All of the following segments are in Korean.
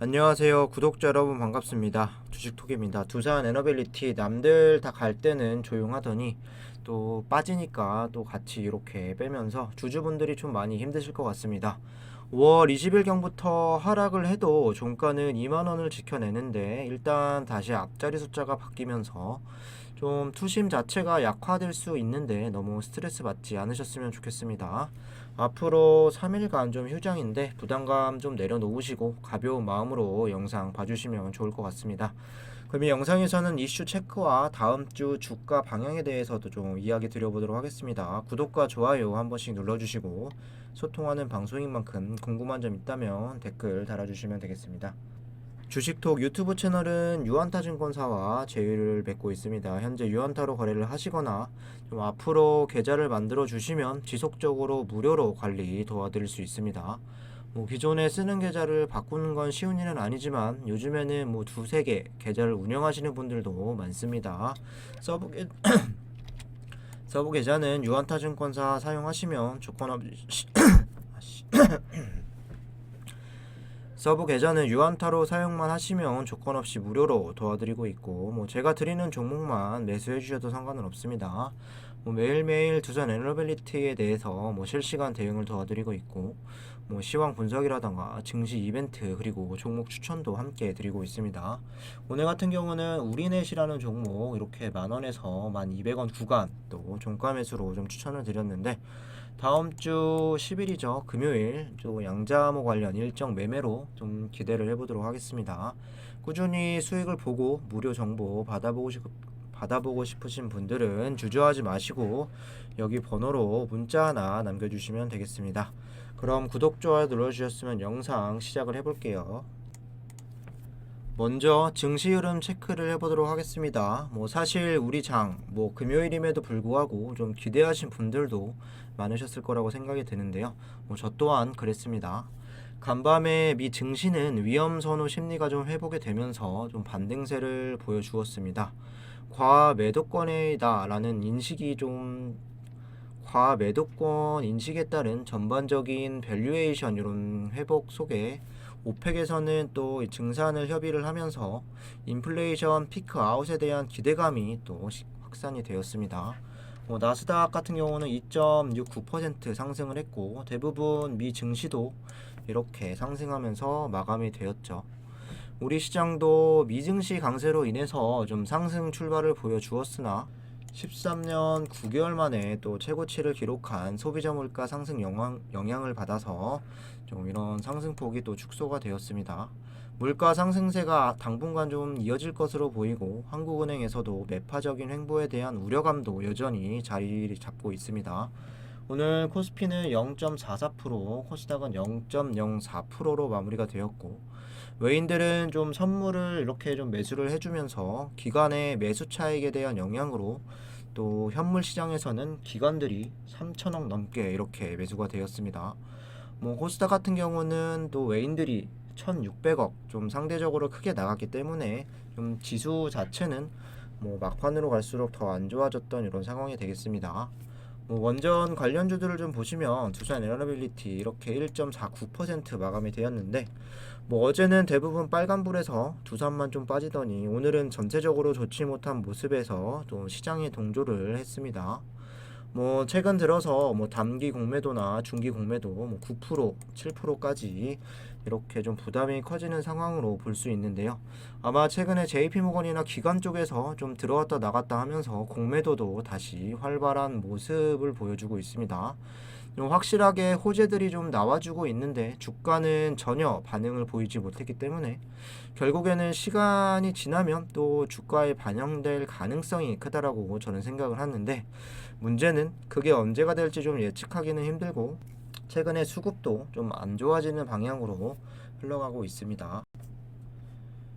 안녕하세요. 구독자 여러분 반갑습니다. 주식톡입니다. 두산 에너빌리티 남들 다 갈 때는 조용하더니 또 빠지니까 또 같이 이렇게 빼면서 주주분들이 좀 많이 힘드실 것 같습니다. 5월 20일경부터 하락을 해도 종가는 2만원을 지켜내는데 일단 다시 앞자리 숫자가 바뀌면서 좀 투심 자체가 약화될 수 있는데 너무 스트레스 받지 않으셨으면 좋겠습니다 앞으로 3일간 좀 휴장인데 부담감 좀 내려놓으시고 가벼운 마음으로 영상 봐주시면 좋을 것 같습니다. 그럼 이 영상에서는 이슈 체크와 다음 주 주가 방향에 대해서도 좀 이야기 드려보도록 하겠습니다. 구독과 좋아요 한 번씩 눌러주시고 소통하는 방송인 만큼 궁금한 점 있다면 댓글 달아주시면 되겠습니다. 주식톡 유튜브 채널은 유한타 증권사와 제휴를 맺고 있습니다. 현재 유한타로 거래를 하시거나 좀 앞으로 계좌를 만들어 주시면 지속적으로 무료로 관리 도와드릴 수 있습니다. 뭐 기존에 쓰는 계좌를 바꾸는 건 쉬운 일은 아니지만 요즘에는 뭐 두세 개 계좌를 운영하시는 분들도 많습니다. 서브 계 서브 계좌는 유한타 증권사 사용하시면 조건 없이 서브 계좌는 유한타로 사용만 하시면 조건 없이 무료로 도와드리고 있고 뭐 제가 드리는 종목만 매수해 주셔도 상관은 없습니다. 뭐 매일매일 두산 에너빌리티에 대해서 뭐 실시간 대응을 도와드리고 있고 뭐 시황 분석이라던가 증시 이벤트 그리고 종목 추천도 함께 드리고 있습니다. 오늘 같은 경우는 우리넷이라는 종목 이렇게 만 원에서 만 200원 구간 또 종가 매수로 좀 추천을 드렸는데 다음 주 10일이죠. 금요일 또 양자모 관련 일정 매매로 좀 기대를 해보도록 하겠습니다. 꾸준히 수익을 보고 무료 정보 받아보고 싶 받아보고 싶으신 분들은 주저하지 마시고 여기 번호로 문자 하나 남겨주시면 되겠습니다. 그럼 구독, 좋아요 눌러주셨으면 영상 시작을 해볼게요. 먼저 증시 흐름 체크를 해보도록 하겠습니다. 뭐 사실 우리 장, 뭐 금요일임에도 불구하고 좀 기대하신 분들도 많으셨을 거라고 생각이 드는데요. 뭐 저 또한 그랬습니다. 간밤에 미 증시는 위험 선호 심리가 좀 회복이 되면서 좀 반등세를 보여주었습니다. 과매도권이다라는 인식이 좀 과매도권 인식에 따른 전반적인 밸류에이션 이런 회복 속에 오펙에서는 또 이 증산을 협의를 하면서 인플레이션 피크 아웃에 대한 기대감이 또 시- 확산이 되었습니다. 뭐 나스닥 같은 경우는 2.69% 상승을 했고 대부분 미 증시도 이렇게 상승하면서 마감이 되었죠. 우리 시장도 미증시 강세로 인해서 좀 상승 출발을 보여주었으나 13년 9개월 만에 또 최고치를 기록한 소비자 물가 상승 영향, 영향을 받아서 좀 이런 상승폭이 또 축소가 되었습니다. 물가 상승세가 당분간 좀 이어질 것으로 보이고 한국은행에서도 매파적인 횡보에 대한 우려감도 여전히 자리 잡고 있습니다. 오늘 코스피는 0.44%, 코스닥은 0.04%로 마무리가 되었고 외인들은 좀 선물을 이렇게 좀 매수를 해주면서 기관의 매수 차익에 대한 영향으로 또 현물 시장에서는 기관들이 3천억 넘게 이렇게 매수가 되었습니다. 뭐 코스닥 같은 경우는 또 외인들이 1,600억 좀 상대적으로 크게 나갔기 때문에 좀 지수 자체는 뭐 막판으로 갈수록 더 안 좋아졌던 이런 상황이 되겠습니다. 뭐 원전 관련주들을 좀 보시면 두산 에너빌리티 이렇게 1.49% 마감이 되었는데 뭐 어제는 대부분 빨간불에서 두산만 좀 빠지더니 오늘은 전체적으로 좋지 못한 모습에서 또 시장에 동조를 했습니다. 뭐 최근 들어서 뭐 단기 공매도나 중기 공매도 뭐 9%, 7%까지 이렇게 좀 부담이 커지는 상황으로 볼 수 있는데요. 아마 최근에 JP모건이나 기관 쪽에서 좀 들어왔다 나갔다 하면서 공매도도 다시 활발한 모습을 보여주고 있습니다. 좀 확실하게 호재들이 좀 나와주고 있는데 주가는 전혀 반응을 보이지 못했기 때문에 결국에는 시간이 지나면 또 주가에 반영될 가능성이 크다라고 저는 생각을 하는데 문제는 그게 언제가 될지 좀 예측하기는 힘들고 최근에 수급도 좀 안 좋아지는 방향으로 흘러가고 있습니다.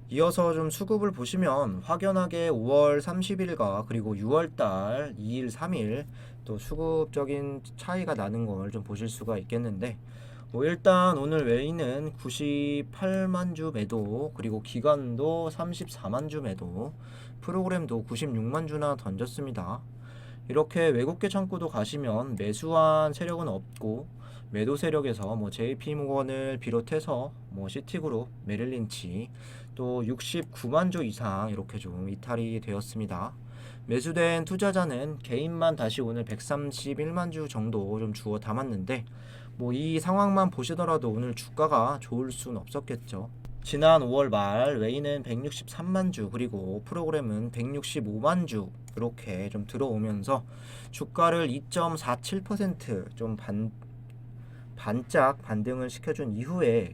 이어서 좀 수급을 보시면 확연하게 5월 30일과 그리고 6월달 2일, 3일 또 수급적인 차이가 나는 걸 좀 보실 수가 있겠는데 뭐 일단 오늘 외인은 98만 주 매도 그리고 기관도 34만 주 매도 프로그램도 96만 주나 던졌습니다. 이렇게 외국계 창구도 가시면 매수한 세력은 없고 매도 세력에서 뭐 JP 모건을 비롯해서 뭐 시티그룹, 메릴린치 또 69만 주 이상 이렇게 좀 이탈이 되었습니다. 매수된 투자자는 개인만 다시 오늘 131만 주 정도 좀 주워 담았는데 뭐 이 상황만 보시더라도 오늘 주가가 좋을 순 없었겠죠. 지난 5월 말 웨이는 163만 주 그리고 프로그램은 165만 주 이렇게 좀 들어오면서 주가를 2.47%좀 반, 반짝 반등을 시켜준 이후에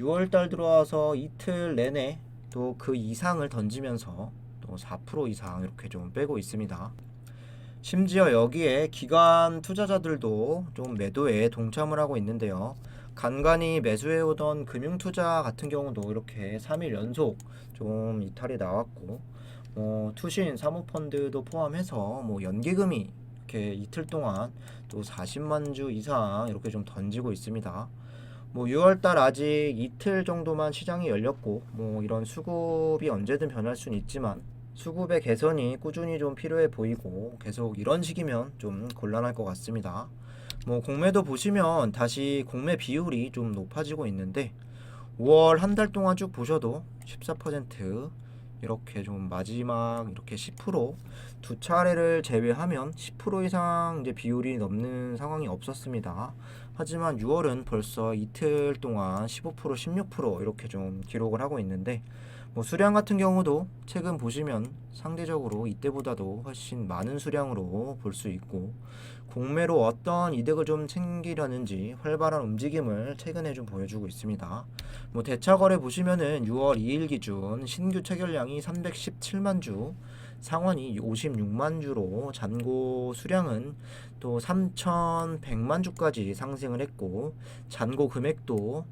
6월 달 들어와서 이틀 내내 또 그 이상을 던지면서 또 4% 이상 이렇게 좀 빼고 있습니다. 심지어 여기에 기관 투자자들도 좀 매도에 동참을 하고 있는데요. 간간히 매수해오던 금융투자 같은 경우도 이렇게 3일 연속 좀 이탈이 나왔고, 뭐 투신 사모펀드도 포함해서 뭐 연기금이 이렇게 이틀 동안 또 40만 주 이상 이렇게 좀 던지고 있습니다. 뭐 6월달 아직 이틀 정도만 시장이 열렸고, 뭐 이런 수급이 언제든 변할 수는 있지만 수급의 개선이 꾸준히 좀 필요해 보이고 계속 이런 식이면 좀 곤란할 것 같습니다. 뭐 공매도 보시면 다시 공매 비율이 좀 높아지고 있는데 5월 한 달 동안 쭉 보셔도 14% 이렇게 좀 마지막 이렇게 10%두 차례를 제외하면 10% 이상 이제 비율이 넘는 상황이 없었습니다. 하지만 6월은 벌써 이틀 동안 15% 16% 이렇게 좀 기록을 하고 있는데 뭐 수량 같은 경우도 최근 보시면 상대적으로 이때보다도 훨씬 많은 수량으로 볼 수 있고 공매로 어떤 이득을 좀 챙기려는지 활발한 움직임을 최근에 좀 보여주고 있습니다. 뭐 대차 거래 보시면은 6월 2일 기준 신규 체결량이 317만 주, 상환이 56만 주로 잔고 수량은 또 3,100만 주까지 상승을 했고 잔고 금액도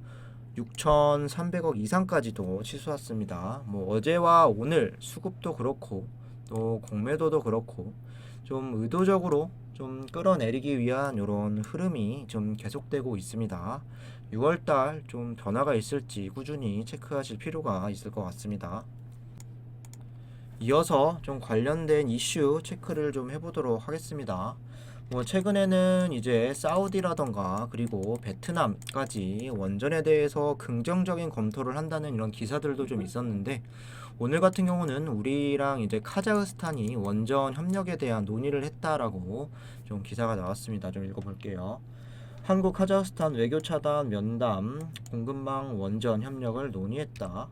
6,300억 이상까지도 치솟았습니다. 뭐 어제와 오늘 수급도 그렇고 또 공매도도 그렇고 좀 의도적으로 좀 끌어내리기 위한 이런 흐름이 좀 계속되고 있습니다. 6월달 좀 변화가 있을지 꾸준히 체크하실 필요가 있을 것 같습니다. 이어서 좀 관련된 이슈 체크를 좀 해보도록 하겠습니다. 뭐 최근에는 이제 사우디라던가 그리고 베트남까지 원전에 대해서 긍정적인 검토를 한다는 이런 기사들도 좀 있었는데 오늘 같은 경우는 우리랑 이제 카자흐스탄이 원전 협력에 대한 논의를 했다라고 좀 기사가 나왔습니다. 좀 읽어볼게요. 한국 카자흐스탄 외교 차단 면담 공급망 원전 협력을 논의했다.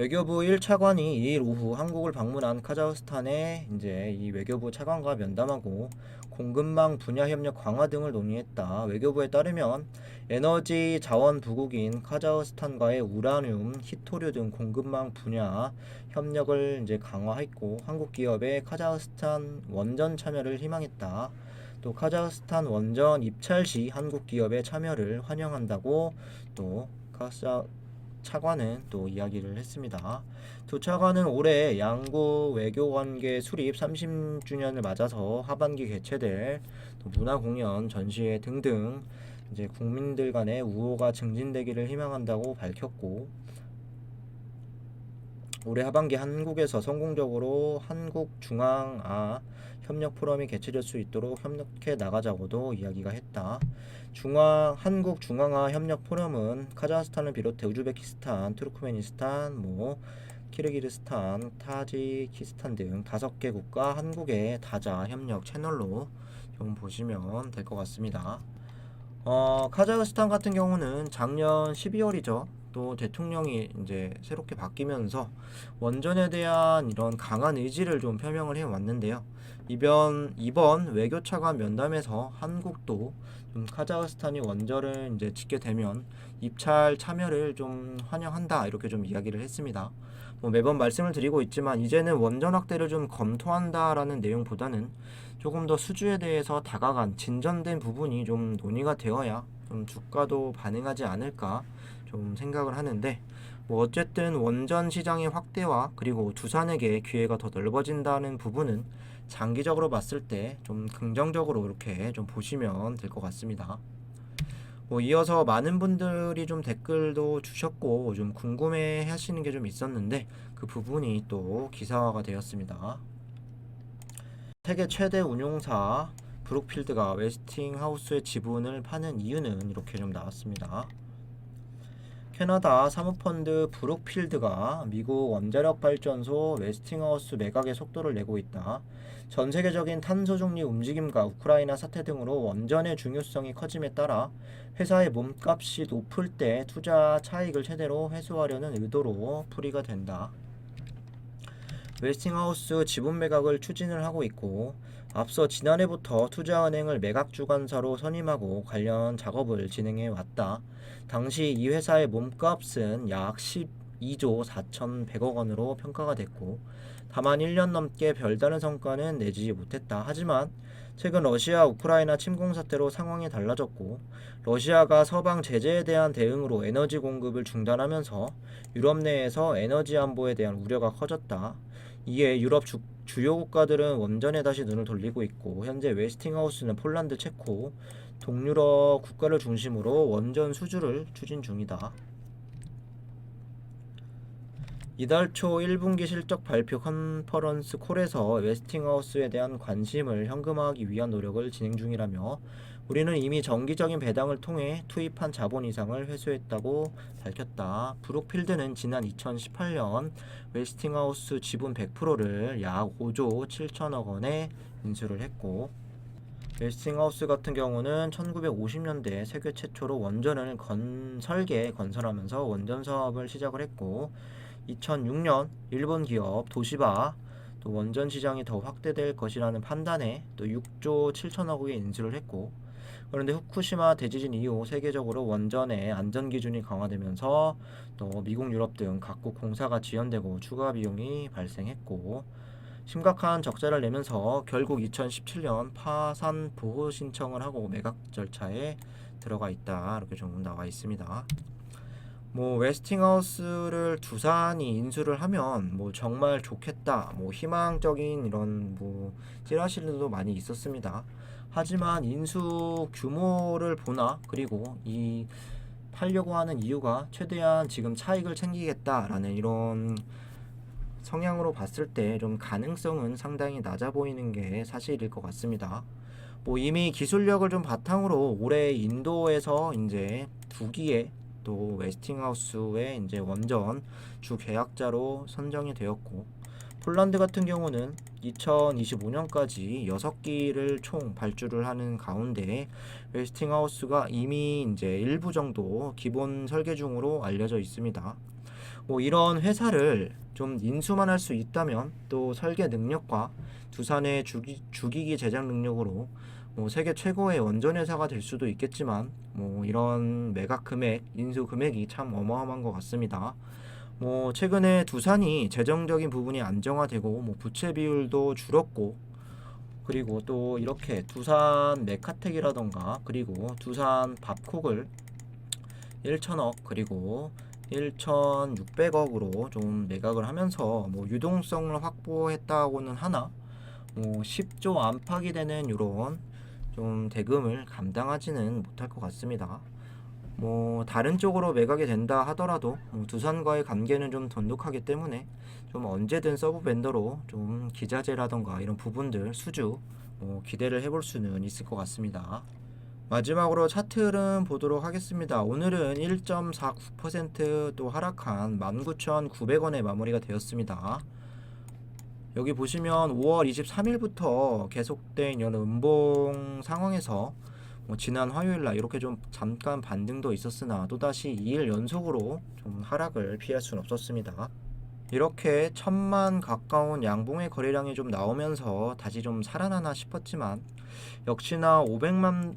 외교부 1차관이 2일 오후 한국을 방문한 카자흐스탄의 이제 이 외교부 차관과 면담하고 공급망 분야 협력 강화 등을 논의했다. 외교부에 따르면 에너지 자원 부국인 카자흐스탄과의 우라늄, 히토류 등 공급망 분야 협력을 이제 강화했고 한국 기업의 카자흐스탄 원전 참여를 희망했다. 또 카자흐스탄 원전 입찰 시 한국 기업의 참여를 환영한다고 또 카자 차관은 또 이야기를 했습니다. 두 차관은 올해 양국 외교관계 수립 30주년을 맞아서 하반기 개최될 문화 공연, 전시회 등등 이제 국민들 간의 우호가 증진되기를 희망한다고 밝혔고 올해 하반기 한국에서 성공적으로 한국 중앙아 협력 포럼이 개최될 수 있도록 협력해 나가자고도 이야기가 했다. 중앙 한국 중앙아 협력 포럼은 카자흐스탄을 비롯해 우즈베키스탄, 투르크메니스탄, 뭐 키르기르스탄, 타지키스탄 등 다섯 개 국가 한국의 다자 협력 채널로 좀 보시면 될 것 같습니다. 어, 카자흐스탄 같은 경우는 작년 12월이죠. 또 대통령이 이제 새롭게 바뀌면서 원전에 대한 이런 강한 의지를 좀 표명을 해 왔는데요. 이번 이번 외교 차관 면담에서 한국도 좀 카자흐스탄이 원전을 이제 짓게 되면 입찰 참여를 좀 환영한다 이렇게 좀 이야기를 했습니다. 뭐 매번 말씀을 드리고 있지만 이제는 원전 확대를 좀 검토한다라는 내용보다는 조금 더 수주에 대해서 다가간 진전된 부분이 좀 논의가 되어야 좀 주가도 반응하지 않을까 좀 생각을 하는데 뭐 어쨌든 원전 시장의 확대와 그리고 두산에게 기회가 더 넓어진다는 부분은 장기적으로 봤을 때 좀 긍정적으로 이렇게 좀 보시면 될 것 같습니다. 뭐 이어서 많은 분들이 좀 댓글도 주셨고 좀 궁금해 하시는 게 좀 있었는데 그 부분이 또 기사화가 되었습니다. 세계 최대 운용사 브룩필드가 웨스팅하우스의 지분을 파는 이유는 이렇게 좀 나왔습니다. 캐나다 사모펀드 브룩필드가 미국 원자력 발전소 웨스팅하우스 매각의 속도를 내고 있다. 전 세계적인 탄소 중립 움직임과 우크라이나 사태 등으로 원전의 중요성이 커짐에 따라 회사의 몸값이 높을 때 투자 차익을 최대로 회수하려는 의도로 풀이가 된다. 웨스팅하우스 지분 매각을 추진을 하고 있고 앞서 지난해부터 투자은행을 매각 주관사로 선임하고 관련 작업을 진행해 왔다. 당시 이 회사의 몸값은 약 12조 4,100억 원으로 평가가 됐고 다만 1년 넘게 별다른 성과는 내지 못했다. 하지만 최근 러시아 우크라이나 침공 사태로 상황이 달라졌고 러시아가 서방 제재에 대한 대응으로 에너지 공급을 중단하면서 유럽 내에서 에너지 안보에 대한 우려가 커졌다. 이에 유럽 주, 주요 국가들은 원전에 다시 눈을 돌리고 있고 현재 웨스팅하우스는 폴란드, 체코, 동유럽 국가를 중심으로 원전 수주를 추진 중이다. 이달 초 1분기 실적 발표 컨퍼런스 콜에서 웨스팅하우스에 대한 관심을 현금화하기 위한 노력을 진행 중이라며 우리는 이미 정기적인 배당을 통해 투입한 자본 이상을 회수했다고 밝혔다. 브룩필드는 지난 2018년 웨스팅하우스 지분 100%를 약 5조 7천억 원에 인수를 했고 웨스팅하우스 같은 경우는 1950년대 세계 최초로 원전을 건 설계 건설하면서 원전 사업을 시작을 했고 2006년 일본 기업 도시바 또 원전 시장이 더 확대될 것이라는 판단에 또 6조 7천억 원의 인수를 했고 그런데 후쿠시마 대지진 이후 세계적으로 원전의 안전 기준이 강화되면서 또 미국, 유럽 등 각국 공사가 지연되고 추가 비용이 발생했고 심각한 적자를 내면서 결국 2017년 파산 보호 신청을 하고 매각 절차에 들어가 있다 이렇게 좀 나와 있습니다. 뭐 웨스팅하우스를 두산이 인수를 하면 뭐 정말 좋겠다 뭐 희망적인 이런 뭐 찌라시들도 많이 있었습니다. 하지만 인수 규모를 보나 그리고 이 팔려고 하는 이유가 최대한 지금 차익을 챙기겠다라는 이런 성향으로 봤을 때 좀 가능성은 상당히 낮아 보이는 게 사실일 것 같습니다. 뭐 이미 기술력을 좀 바탕으로 올해 인도에서 이제 두 기의 또 웨스팅하우스의 이제 원전 주 계약자로 선정이 되었고 폴란드 같은 경우는 2025년까지 6기를 총 발주를 하는 가운데 웨스팅하우스가 이미 이제 일부 정도 기본 설계 중으로 알려져 있습니다. 뭐 이런 회사를 좀 인수만 할 수 있다면 또 설계 능력과 두산의 주기, 주기기 제작 능력으로 뭐 세계 최고의 원전 회사가 될 수도 있겠지만 뭐 이런 매각 금액, 인수 금액이 참 어마어마한 것 같습니다. 뭐 최근에 두산이 재정적인 부분이 안정화되고 뭐 부채 비율도 줄었고 그리고 또 이렇게 두산 메카텍이라던가 그리고 두산 밥콕을 1천억 그리고 1,600억으로 좀 매각을 하면서 뭐 유동성을 확보했다고는 하나 뭐 10조 안팎이 되는 이런 좀 대금을 감당하지는 못할 것 같습니다. 뭐 다른 쪽으로 매각이 된다 하더라도 뭐 두산과의 관계는 좀 돈독하기 때문에 좀 언제든 서브 벤더로 좀 기자재라던가 이런 부분들 수주 뭐 기대를 해볼 수는 있을 것 같습니다. 마지막으로 차트를 보도록 하겠습니다. 오늘은 1.49%또 하락한 19,900원에 마무리가 되었습니다. 여기 보시면 5월 23일부터 계속된 이런 음봉 상황에서 뭐 지난 화요일 날 이렇게 좀 잠깐 반등도 있었으나 또다시 2일 연속으로 좀 하락을 피할 수는 없었습니다. 이렇게 천만 가까운 양봉의 거래량이 좀 나오면서 다시 좀 살아나나 싶었지만 역시나 500만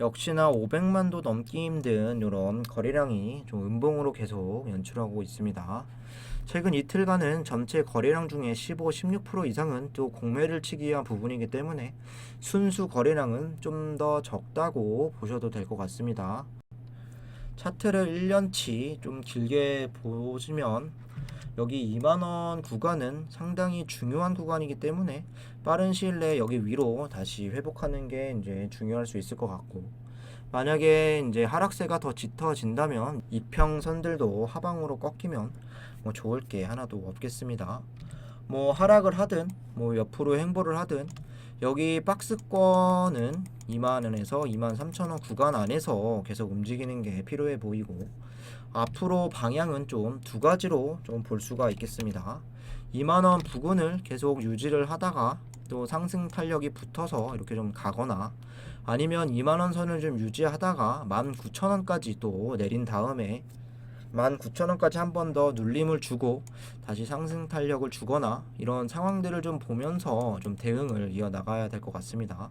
역시나 500만도 넘기 힘든 이런 거래량이 좀 음봉으로 계속 연출하고 있습니다. 최근 이틀간은 전체 거래량 중에 15, 16% 이상은 또 공매를 치기 위한 부분이기 때문에 순수 거래량은 좀 더 적다고 보셔도 될 것 같습니다. 차트를 1년치 좀 길게 보시면 여기 2만원 구간은 상당히 중요한 구간이기 때문에 빠른 시일 내에 여기 위로 다시 회복하는 게 이제 중요할 수 있을 것 같고 만약에 이제 하락세가 더 짙어진다면 이평선들도 하방으로 꺾이면 뭐 좋을 게 하나도 없겠습니다. 뭐 하락을 하든 뭐 옆으로 행보를 하든 여기 박스권은 2만원에서 2만 3천원 구간 안에서 계속 움직이는 게 필요해 보이고 앞으로 방향은 좀 두 가지로 좀 볼 수가 있겠습니다. 2만원 부근을 계속 유지를 하다가 또 상승 탄력이 붙어서 이렇게 좀 가거나 아니면 2만원 선을 좀 유지하다가 19,000원까지 또 내린 다음에 19,000원까지 한 번 더 눌림을 주고 다시 상승 탄력을 주거나 이런 상황들을 좀 보면서 좀 대응을 이어 나가야 될 것 같습니다.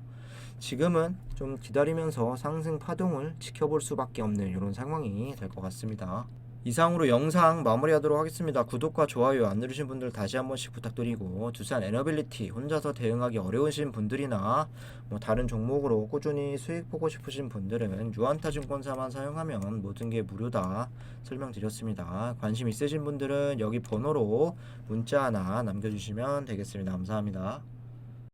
지금은 좀 기다리면서 상승 파동을 지켜볼 수밖에 없는 이런 상황이 될 것 같습니다. 이상으로 영상 마무리하도록 하겠습니다. 구독과 좋아요 안 누르신 분들 다시 한 번씩 부탁드리고 두산 에너빌리티 혼자서 대응하기 어려우신 분들이나 뭐 다른 종목으로 꾸준히 수익 보고 싶으신 분들은 유한타 증권사만 사용하면 모든 게 무료다 설명드렸습니다. 관심 있으신 분들은 여기 번호로 문자 하나 남겨주시면 되겠습니다. 감사합니다.